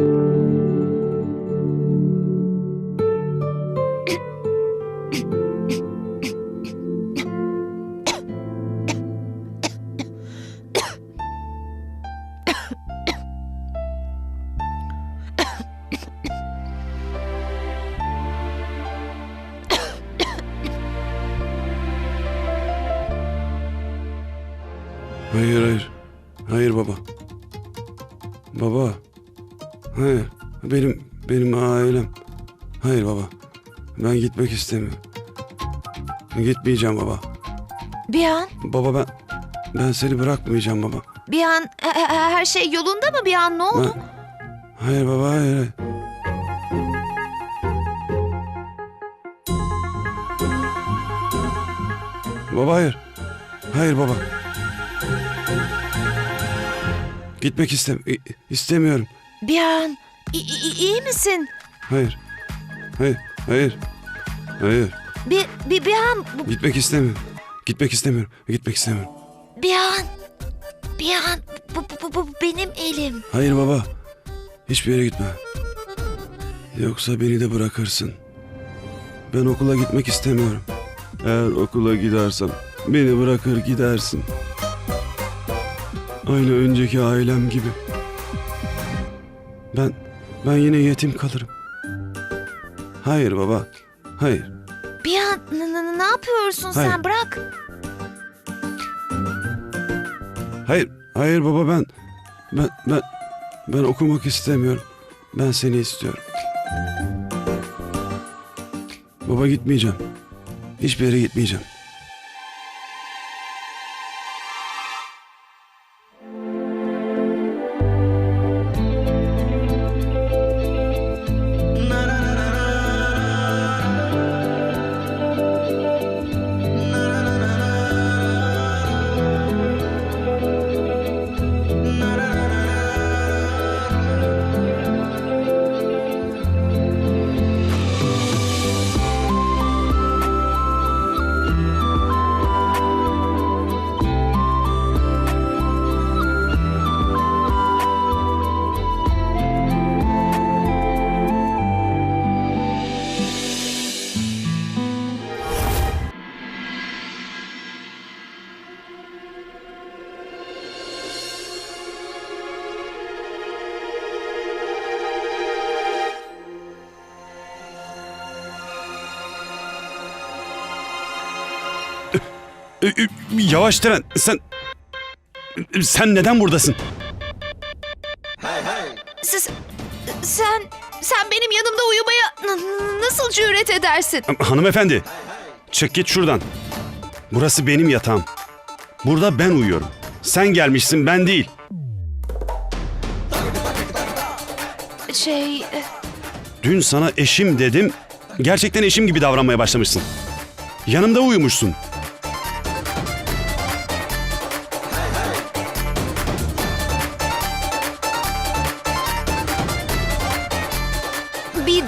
Hayır gitmek istemiyorum. Gitmeyeceğim baba. Bir an, Baba ben ben seni bırakmayacağım baba. bir an e- e- her şey yolunda mı bir an ne oldu? Ben, hayır baba hayır. hayır. Baba hayır. Hayır baba. Gitmek istem i- istemiyorum. Bir an, i- i- iyi misin? Hayır. Hayır. Hayır. Hayır. Bir, bir, bir an, Gitmek istemiyorum. Gitmek istemiyorum. Gitmek istemiyorum. bir an, bir an, bu, bu, bu, bu benim elim. Hayır baba. Hiçbir yere gitme. Yoksa beni de bırakırsın. Ben okula gitmek istemiyorum. Eğer okula gidersem beni bırakır gidersin. Aynı önceki ailem gibi. Ben ben yine yetim kalırım. Hayır baba. Hayır. Bir an, n- n- ne yapıyorsun Hayır. sen bırak. Hayır. Hayır baba ben ben ben ben okumak istemiyorum. Ben seni istiyorum. Baba gitmeyeceğim. Hiçbir yere gitmeyeceğim. Yavaş tren. Sen sen neden buradasın? Siz, sen, sen benim yanımda uyumaya nasıl cüret edersin? Hanımefendi. Çık git şuradan. Burası benim yatağım. Burada ben uyuyorum. Sen gelmişsin ben değil. Şey, e, Dün sana eşim dedim. Gerçekten eşim gibi davranmaya başlamışsın. Yanımda uyumuşsun.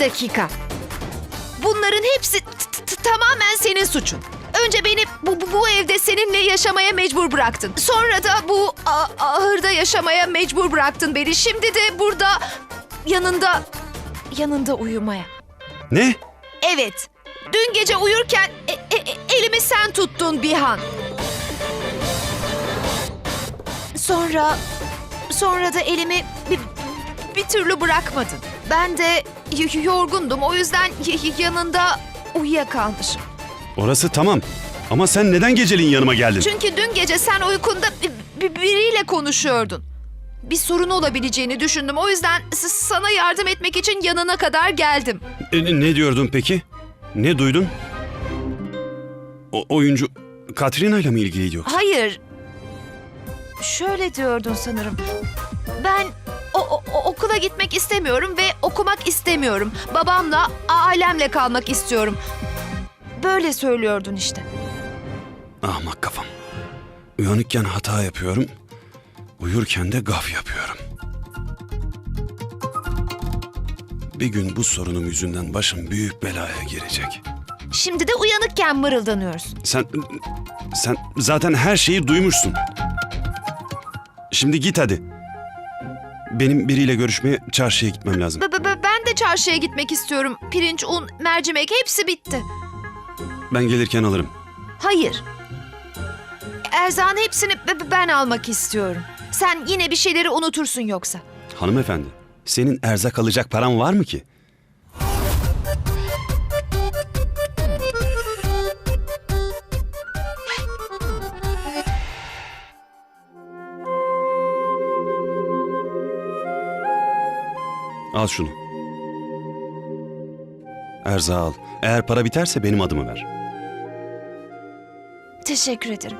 Dakika. Bunların hepsi tamamen senin suçun. Önce beni bu, bu, bu evde seninle yaşamaya mecbur bıraktın. Sonra da bu ahırda yaşamaya mecbur bıraktın beni. Şimdi de burada yanında yanında uyumaya. Ne? Evet. Dün gece uyurken e- e- e- elimi sen tuttun Bihan. Sonra sonra da elimi bir, türlü bırakmadın. Ben de yorgundum. O yüzden yanında uyuyakalmışım. Orası tamam. Ama sen neden geceliğin yanıma geldin? Çünkü dün gece sen uykunda bi- bi- biriyle konuşuyordun. Bir sorun olabileceğini düşündüm. O yüzden sana yardım etmek için yanına kadar geldim. E, ne diyordun peki? Ne duydun? O oyuncu Katrina ile mi ilgiliydi yoksa? Hayır. Şöyle diyordun sanırım. Ben o, o- okula gitmek istemiyorum ve okumak istemiyorum. Babamla, ailemle kalmak istiyorum. Böyle söylüyordun işte. Ahmak kafam. Uyanıkken hata yapıyorum. Uyurken de gaf yapıyorum. Bir gün bu sorunum yüzünden başım büyük belaya girecek. Şimdi de uyanıkken mırıldanıyorsun. Sen sen zaten her şeyi duymuşsun. Şimdi git hadi. Benim biriyle görüşmeye çarşıya gitmem lazım. B- b- b- ben de çarşıya gitmek istiyorum. Pirinç, un, mercimek hepsi bitti. Ben gelirken alırım. Hayır. Erzağın hepsini b- b- ben almak istiyorum. Sen yine bir şeyleri unutursun yoksa. Hanımefendi, senin erzak alacak paran var mı ki? Al şunu. Erzağı al. Eğer para biterse benim adımı ver. Teşekkür ederim.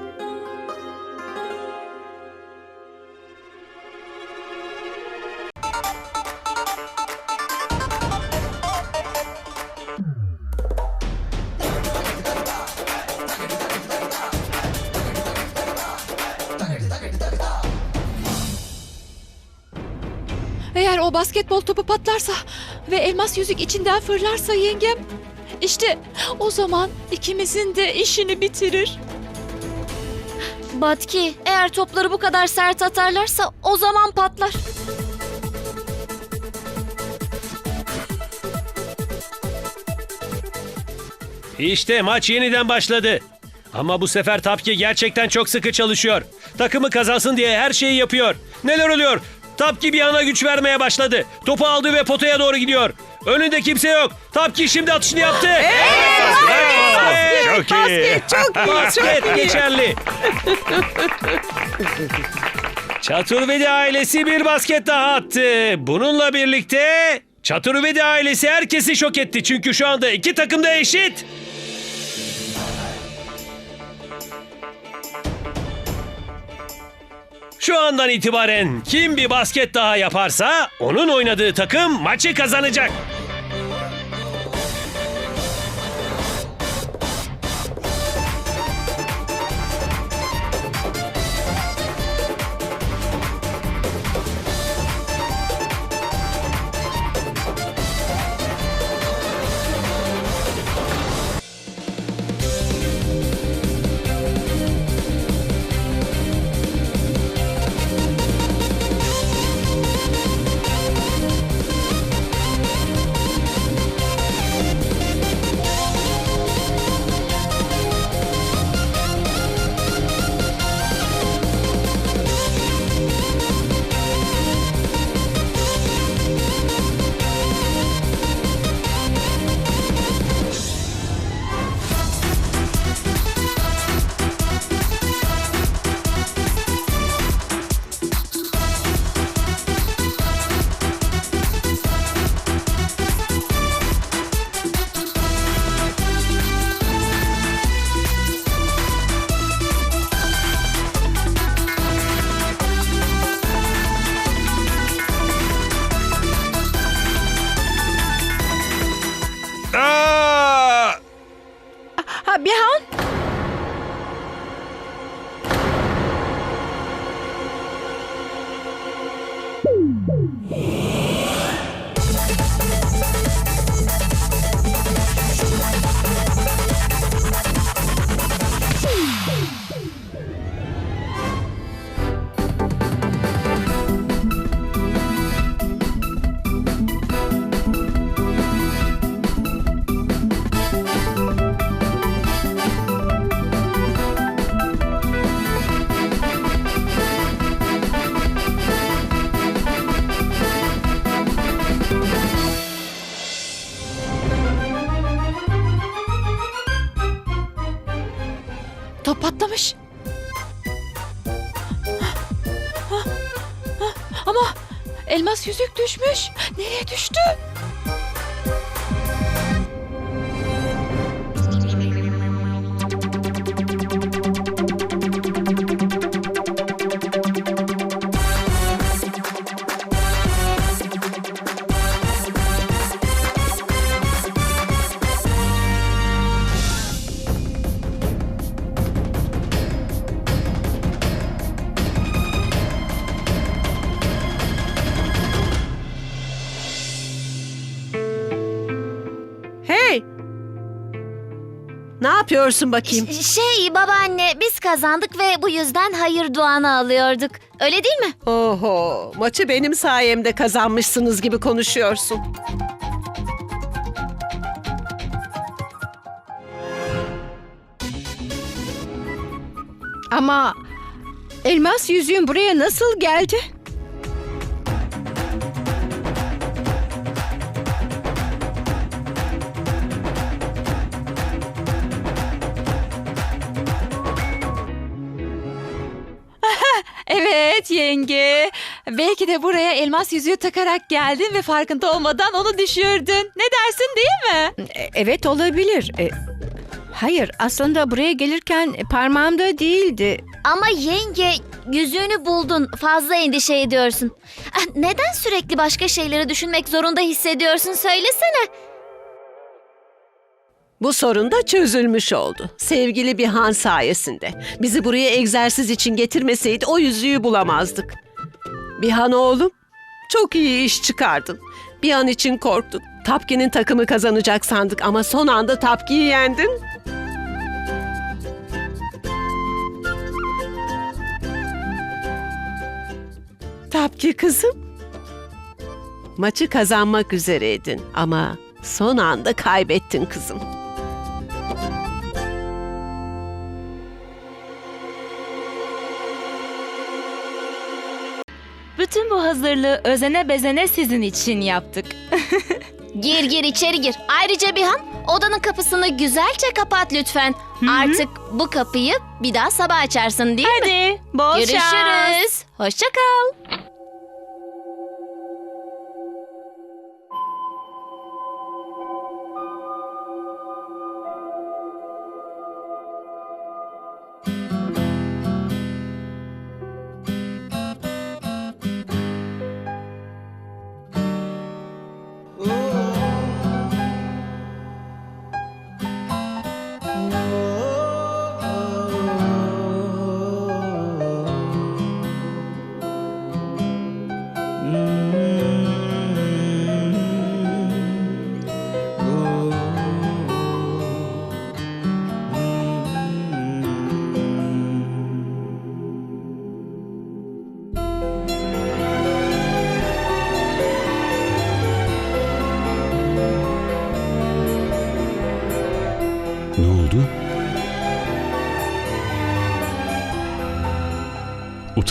O basketbol topu patlarsa ve elmas yüzük içinden fırlarsa yengem işte o zaman ikimizin de işini bitirir. Batki, eğer topları bu kadar sert atarlarsa o zaman patlar. İşte maç yeniden başladı. Ama bu sefer Tapki gerçekten çok sıkı çalışıyor. Takımı kazansın diye her şeyi yapıyor. Neler oluyor? Tapki bir ana güç vermeye başladı. Topu aldı ve potaya doğru gidiyor. Önünde kimse yok. Tapki şimdi atışını yaptı. Evet, çok iyi. çok iyi. Basket geçerli. Çaturvedi ailesi bir basket daha attı. Bununla birlikte Çaturvedi ailesi herkesi şok etti. Çünkü şu anda iki takım da eşit. Şu andan itibaren kim bir basket daha yaparsa onun oynadığı takım maçı kazanacak. Ha Bihan? Elmas yüzük düşmüş. Nereye düştü? Yapıyorsun bakayım? Ş- Şey babaanne biz kazandık ve bu yüzden hayır duanı alıyorduk. Öyle değil mi? Oho, maçı benim sayemde kazanmışsınız gibi konuşuyorsun. Ama elmas yüzüğün buraya nasıl geldi? Evet yenge. Belki de buraya elmas yüzüğü takarak geldin ve farkında olmadan onu düşürdün. Ne dersin değil mi? E, Evet olabilir. E, hayır aslında buraya gelirken parmağımda değildi. Ama yenge yüzüğünü buldun. Fazla endişe ediyorsun. Ah, Neden sürekli başka şeyleri düşünmek zorunda hissediyorsun söylesene. Bu sorun da çözülmüş oldu. Sevgili bir han sayesinde. Bizi buraya egzersiz için getirmeseydi o yüzüğü bulamazdık. Bir han oğlum, çok iyi iş çıkardın. Bir an için korktuk. Tapki'nin takımı kazanacak sandık ama son anda Tapki'yi yendin. Tapki kızım. Maçı kazanmak üzereydin ama son anda kaybettin kızım. Bütün bu hazırlığı özene bezene sizin için yaptık. Gir gir içeri gir. Ayrıca Bihan odanın kapısını güzelce kapat lütfen. Artık bu kapıyı bir daha sabah açarsın değil mi? Hadi bol şans. Görüşürüz. Hoşça kal.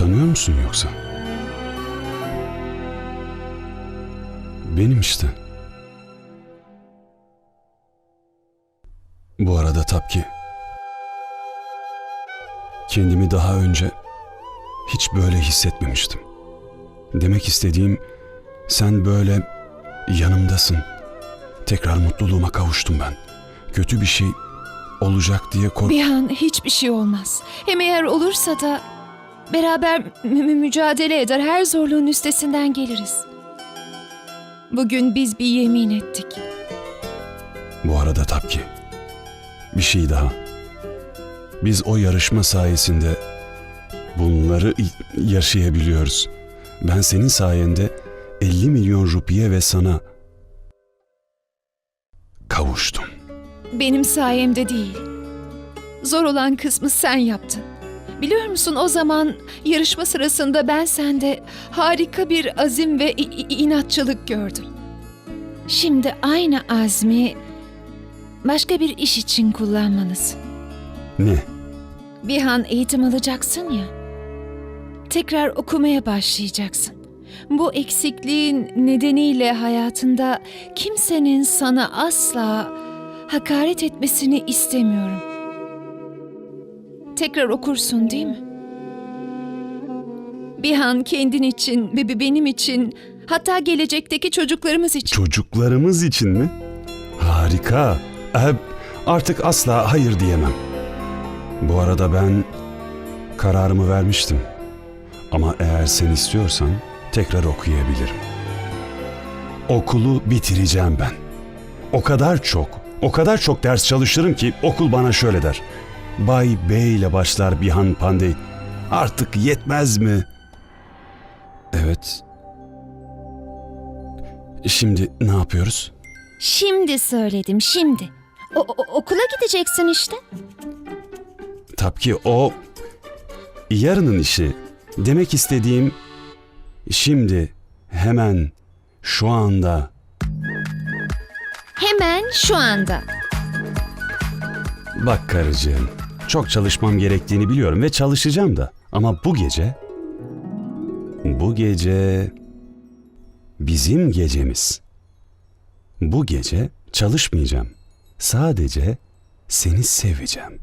Utanıyor musun yoksa? Benim işte. Bu arada Tapki. Kendimi daha önce hiç böyle hissetmemiştim. Demek istediğim sen böyle yanımdasın. Tekrar mutluluğuma kavuştum ben. Kötü bir şey olacak diye kork... Bir an hiçbir şey olmaz. Hem eğer olursa da beraber mü- mü- mücadele eder, her zorluğun üstesinden geliriz. Bugün biz bir yemin ettik. Bu arada Tapki. Bir şey daha. Biz o yarışma sayesinde bunları i- yaşayabiliyoruz. Ben senin sayende 50 milyon rupiye ve sana kavuştum. Benim sayemde değil. Zor olan kısmı sen yaptın. Biliyor musun o zaman yarışma sırasında ben sende harika bir azim ve inatçılık gördüm. Şimdi aynı azmi başka bir iş için kullanmalısın. Ne? Bir an eğitim alacaksın ya. Tekrar okumaya başlayacaksın. Bu eksikliğin nedeniyle hayatında kimsenin sana asla hakaret etmesini istemiyorum. Tekrar okursun değil mi? Bir an kendin için ve benim için hatta gelecekteki çocuklarımız için. Çocuklarımız için mi? Harika. Ee, artık asla hayır diyemem. Bu arada ben kararımı vermiştim. Ama eğer sen istiyorsan tekrar okuyabilirim. Okulu bitireceğim ben. O kadar çok, o kadar çok ders çalışırım ki okul bana şöyle der. Bay B ile başlar Bihan Pandey. Artık yetmez mi? Evet. Şimdi ne yapıyoruz? Şimdi söyledim, şimdi. O- o- okula gideceksin işte. Tapki o yarının işi. Demek istediğim şimdi, hemen, şu anda. Hemen şu anda. Bak karıcığım, çok çalışmam gerektiğini biliyorum ve çalışacağım da. Ama bu gece, bu gece bizim gecemiz. Bu gece çalışmayacağım. Sadece seni seveceğim.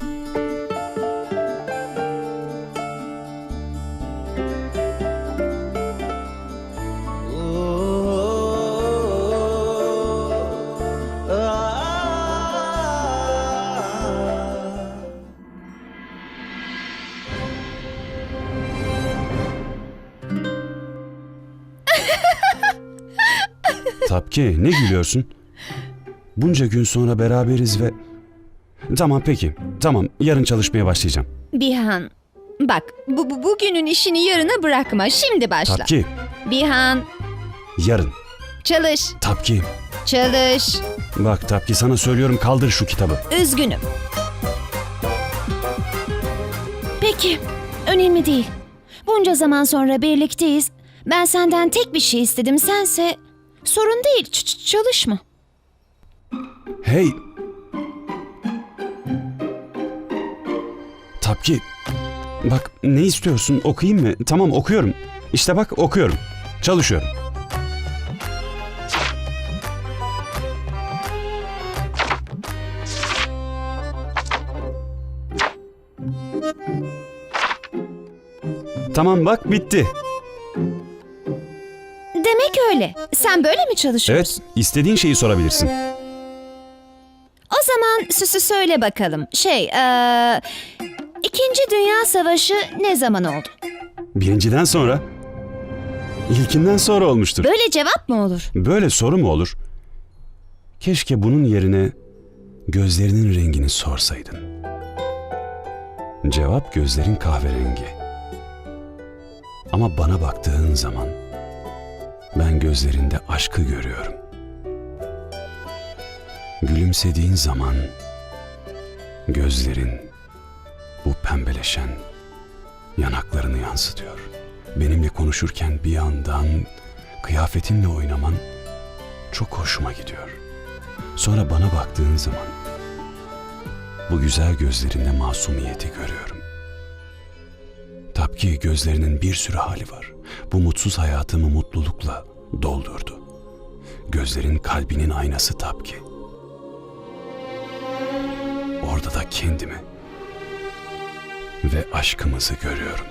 Tapki ne gülüyorsun? Bunca gün sonra beraberiz ve... Tamam peki. Tamam yarın çalışmaya başlayacağım. Bihan, bak bu, bu bugünün işini yarına bırakma. Şimdi başla. Tapki Bihan, yarın. çalış, Tapki. çalış. Bak Tapki sana söylüyorum kaldır şu kitabı. Üzgünüm. Peki, önemli değil. Bunca zaman sonra birlikteyiz. Ben senden tek bir şey istedim. Sense sorun değil. ç- çalışma. Hey. Tapki. Bak ne istiyorsun okuyayım mı? Tamam okuyorum. İşte bak okuyorum. Çalışıyorum. Tamam bak bitti. Demek öyle. Sen böyle mi Evet çalışıyorsun? istediğin şeyi sorabilirsin. O zaman süsü söyle bakalım. Şey, eee... İkinci Dünya Savaşı ne zaman oldu? Birinciden sonra. İlkinden sonra olmuştur. Böyle cevap mı olur? Böyle soru mu olur? Keşke bunun yerine gözlerinin rengini sorsaydın. Cevap gözlerin kahverengi. Ama bana baktığın zaman ben gözlerinde aşkı görüyorum. Gülümsediğin zaman gözlerin bu pembeleşen yanaklarını yansıtıyor. Benimle konuşurken bir yandan kıyafetinle oynaman çok hoşuma gidiyor. Sonra bana baktığın zaman bu güzel gözlerinde masumiyeti görüyorum. Tabii gözlerinin bir sürü hali var. Bu mutsuz hayatımı mutlulukla doldurdu. Gözlerin kalbinin aynası Tapki. Orada da kendimi ve aşkımızı görüyorum.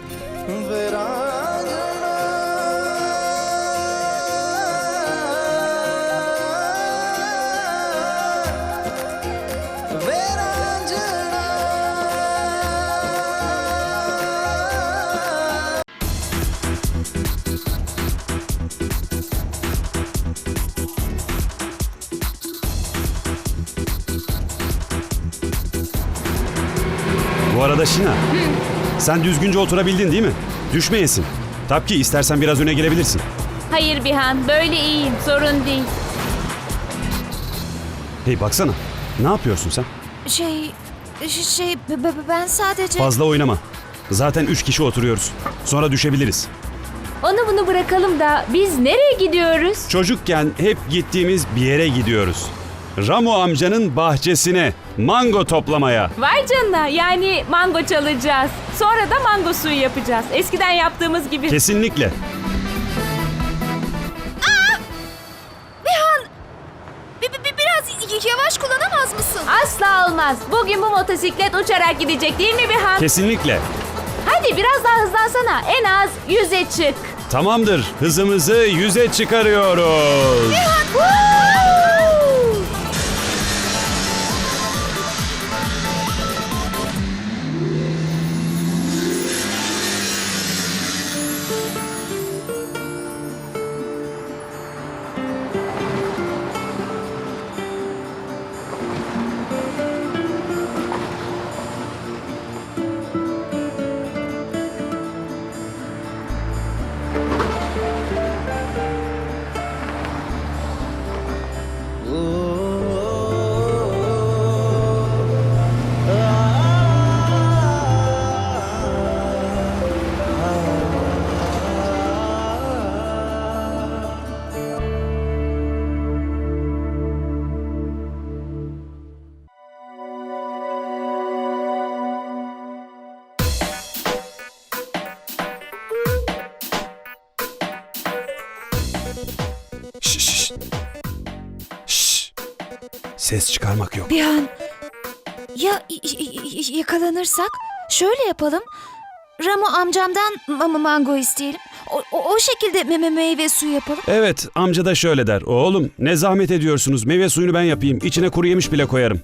Bu arada Şina, sen düzgünce oturabildin değil mi? Düşmeyesin. Tapki istersen biraz öne gelebilirsin. Hayır Bihan, böyle iyiyim. Sorun değil. Hey baksana, ne yapıyorsun sen? Şey, şey b- b- ben sadece... Fazla oynama. Zaten üç kişi oturuyoruz. Sonra düşebiliriz. Onu bunu bırakalım da biz nereye gidiyoruz? Çocukken hep gittiğimiz bir yere gidiyoruz. Ramo amcanın bahçesine, mango toplamaya. Vay canına yani mango çalacağız. Sonra da mango suyu yapacağız. Eskiden yaptığımız gibi. Kesinlikle. Bir, bir- biraz y- yavaş kullanamaz mısın? Asla olmaz. Bugün bu motosiklet uçarak gidecek değil mi Bihan? Kesinlikle. Hadi biraz daha hızlansana. En az yüze çık. Tamamdır. Hızımızı yüze çıkarıyoruz. Şşt. Ses çıkarmak yok. Bir an ya yakalanırsak şöyle yapalım. Ramo amcamdan ma- mango isteyelim. O, o, o şekilde me- meyve suyu yapalım. Evet, amca da şöyle der. Oğlum ne zahmet ediyorsunuz. Meyve suyunu ben yapayım. İçine kuru yemiş bile koyarım.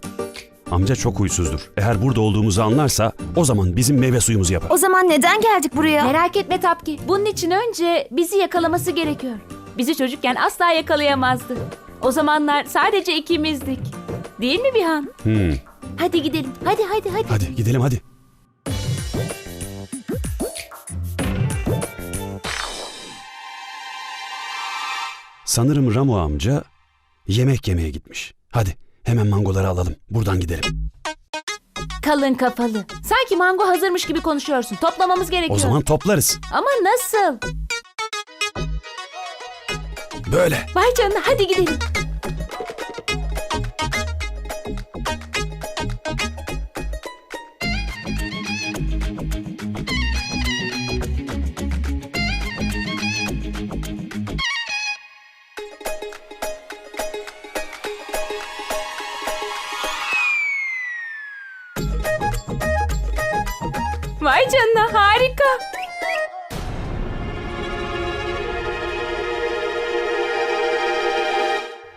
Amca çok huysuzdur. Eğer burada olduğumuzu anlarsa o zaman bizim meyve suyumuzu yapar. O zaman neden geldik buraya? Merak etme Tapki. Bunun için önce bizi yakalaması gerekiyor. Bizi çocukken asla yakalayamazdı. O zamanlar sadece ikimizdik. Değil mi Bihan? Hmm. Hadi gidelim. Hadi hadi hadi. Hadi gidelim hadi. Sanırım Ramo amca yemek yemeye gitmiş. Hadi hemen mangoları alalım. Buradan gidelim. Kalın kafalı. Sanki mango hazırmış gibi konuşuyorsun. Toplamamız gerekiyor. O zaman toplarız. Ama nasıl? Böyle. Vay canına hadi gidelim.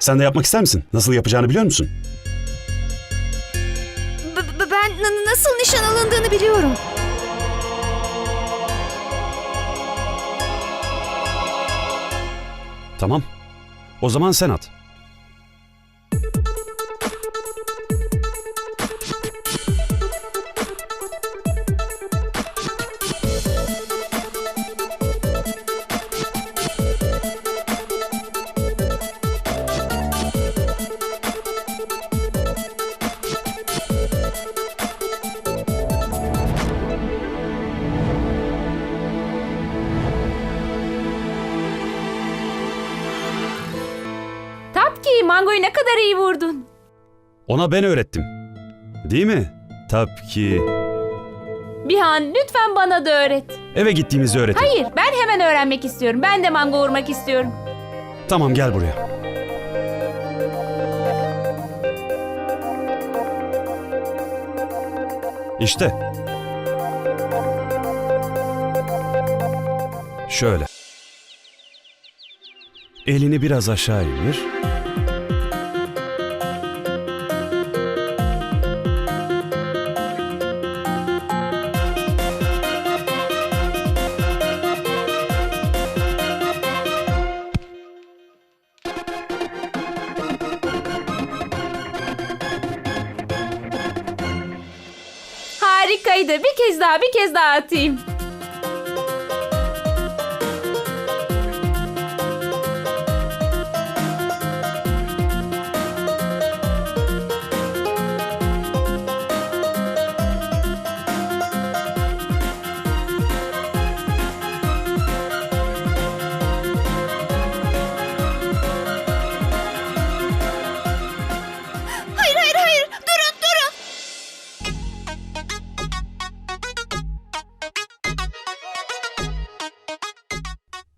Sen de yapmak ister misin? Nasıl yapacağını biliyor musun? B- b- ben n- nasıl nişan alındığını biliyorum. Tamam. O zaman sen at. Mangoyu ne kadar iyi vurdun. Ona ben öğrettim. Değil mi? Tabii ki. Bihan lütfen bana da öğret. Eve gittiğimizde öğretin. Hayır ben hemen öğrenmek istiyorum. Ben de mango vurmak istiyorum. Tamam gel buraya. İşte. Şöyle. Elini biraz aşağı indir. Harikaydı. Bir kez daha bir kez daha atayım.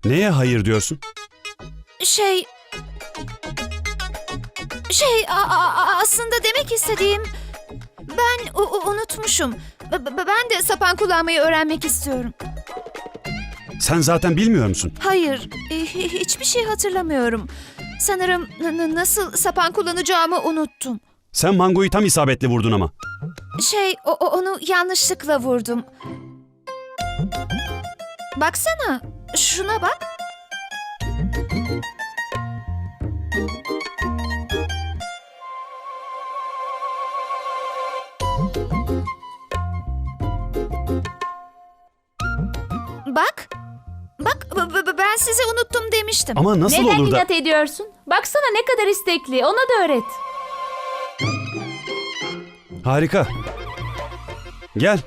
Neye hayır diyorsun? Şey... Şey aslında demek istediğim... Ben unutmuşum. B- ben de sapan kullanmayı öğrenmek istiyorum. Sen zaten bilmiyor musun? Hayır, e, hi- hiçbir şey hatırlamıyorum. Sanırım nasıl sapan kullanacağımı unuttum. Sen mangoyu tam isabetli vurdun ama. Şey, o- onu yanlışlıkla vurdum. Baksana, şuna bak. Bak. Bak, ben size unuttum demiştim. Ama nasıl Neden olur da... inat ediyorsun? Baksana ne kadar istekli. Ona da öğret. Harika. Gel.